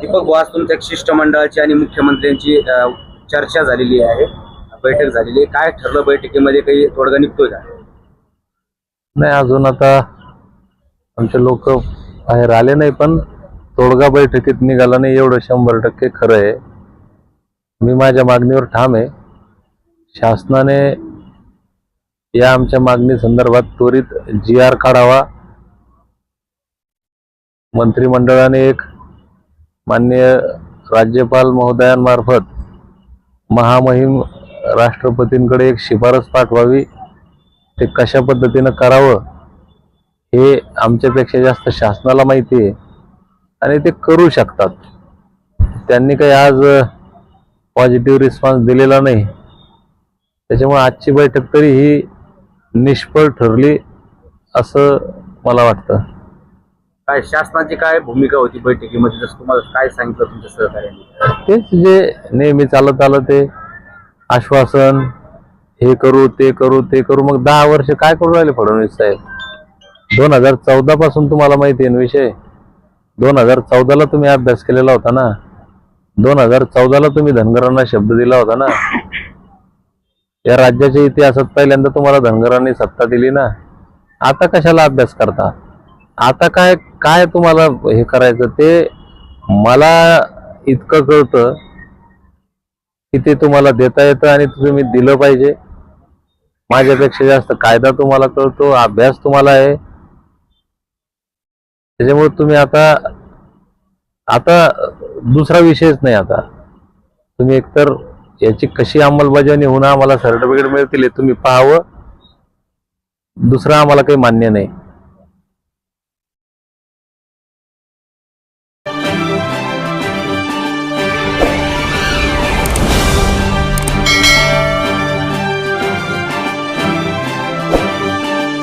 दीपक वास तुमच्या शिष्टमंडळाची आणि मुख्यमंत्र्यांची चर्चा झालेली आहे बैठक झालेली आहे. काय ठरलं बैठकीमध्ये? काही तोडगा निघतोय का? नाही अजून आता आमचे लोक बाहेर आले नाही पण तोडगा बैठकीत निघाला नाही एवढं शंभर टक्के खरं आहे. मी माझ्या मागणीवर ठाम आहे. शासनाने या आमच्या मागणी संदर्भात त्वरित जी आर काढावा मंत्रिमंडळाने एक माननीय राज्यपाल महोदयांमार्फत महामहिम राष्ट्रपतींकडे एक शिफारस पाठवावी. ते कशा पद्धतीनं करावं हे आमच्यापेक्षा जास्त शासनाला माहिती आहे आणि ते करू शकतात. त्यांनी काही आज पॉझिटिव्ह रिस्पॉन्स दिलेला नाही. त्याच्यामुळे आजची बैठक तरी ही निष्फळ ठरली असं मला वाटतं. काय शासनाची काय भूमिका होती बैठकीमध्ये? जसं तुम्हाला काय सांगितलं तुमच्या सहकार्याने तेच जे नेहमी चालत आलं ते आश्वासन हे करू ते करू ते करू. मग दहा वर्ष काय करू राहिले फडणवीस साहेब? दोन हजार चौदा पासून तुम्हाला माहिती आहे ना विषय? दोन हजार चौदाला तुम्ही अभ्यास केलेला होता ना? दोन हजार चौदाला तुम्ही धनगरांना शब्द दिला होता ना? या राज्याच्या इतिहासात पहिल्यांदा तुम्हाला धनगरांनी सत्ता दिली ना? आता कशाला अभ्यास करता? आता काय काय तुम्हाला हे करायचं ते मला इतकं कळतं की ते तुम्हाला देता येतं आणि तुम्ही दिलं पाहिजे. माझ्यापेक्षा जास्त कायदा तुम्हाला कळतो अभ्यास तुम्हाला आहे. त्याच्यामुळे तुम्ही आता आता दुसरा विषयच नाही आता. तुम्ही एकतर याची कशी अंमलबजावणी होणं आम्हाला सर्टिफिकेट मिळतील हे तुम्ही पाहावं. दुसरं आम्हाला काही मान्य नाही.